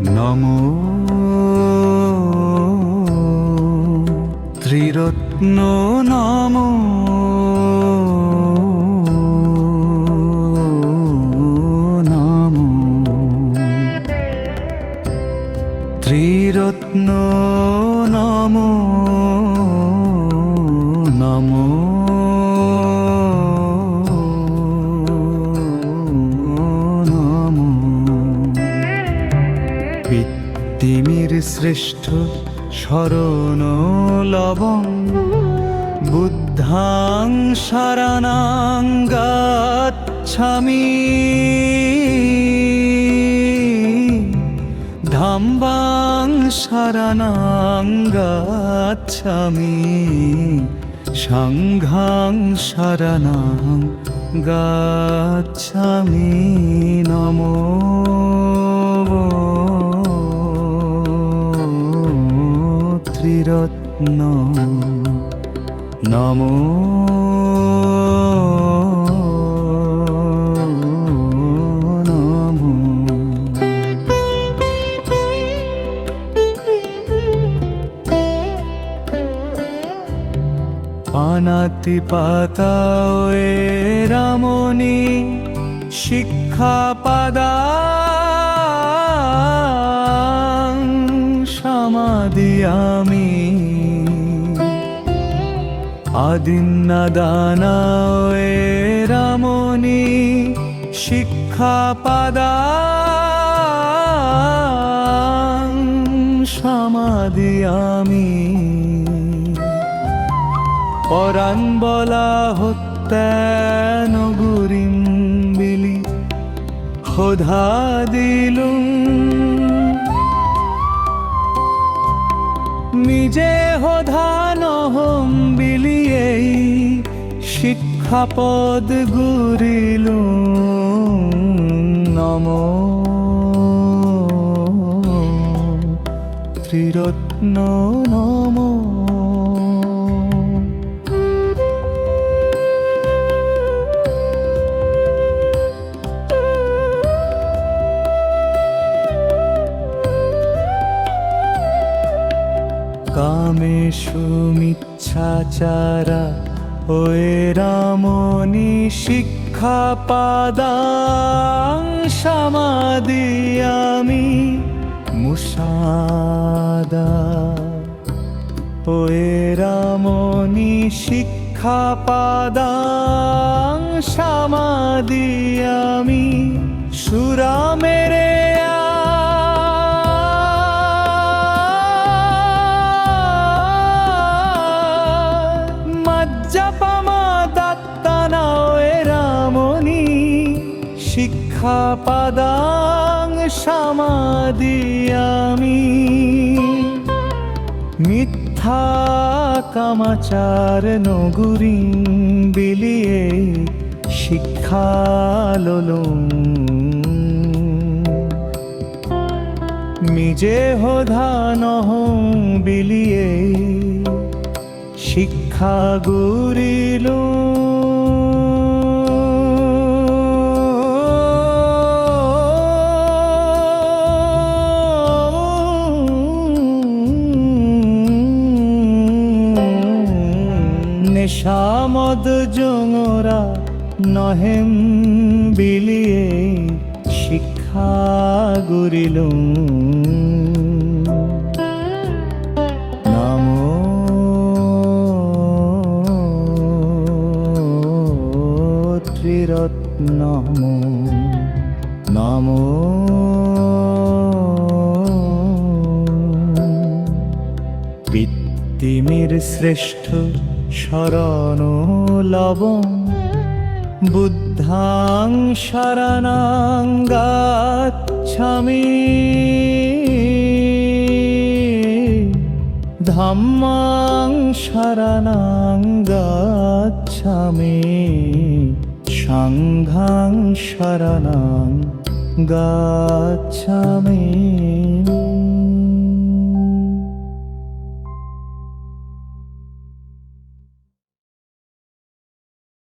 নমো। ত্রিরত্ন নমো। ত্রিরত্ন নমো। নমো। শ্রেষ্ঠ শরণ লবং বুদ্ধাং শরণাং গচ্ছামি। ধাম্বাং শরণাং গচ্ছামি সংঘাং শরণাং গচ্ছামি। নমো ত্রিরত্ন নমো। পানাতি পাতা রামনি শিক্ষা পাদা সমাধি আমি। আদিন্না দানা রামনি শিক্ষা পাদা সমাধি আমি। পরাণ বলা হত্যান গুরিম বিলি খোধা দিলুম নিজে হোধা হম বিলিয়ে শিক্ষাপদ গুরিলু নম। ত্রিরত্ন নম। কামেষু মিচ্ছাচারা ওয়ে রামনি শিক্ষা পাদাং সমাধি আমি মুসাদা। ওয়ে রামনি শিক্ষা পাদাং সমাধি আমি সুরা শিক্ষা পাদাং সমাধি আমি। মিথ্যা কামাচার নগুরি বিলিয়ে শিক্ষা ললুম নিজে হোধা নহ বিলিয়ে শিক্ষা গুরিলু নেশামদ জোঙরা নহেম বিলিয়ে শিক্ষা গুরিলু নমো ত্রিরত্ন নমো পিতৃমির শ্রেষ্ঠ শরণ লবং বুদ্ধাং শরণাং গচ্ছামি। ধম্মাং শরণাং গচ্ছামি। সংঘাং শরণাং গচ্ছামি।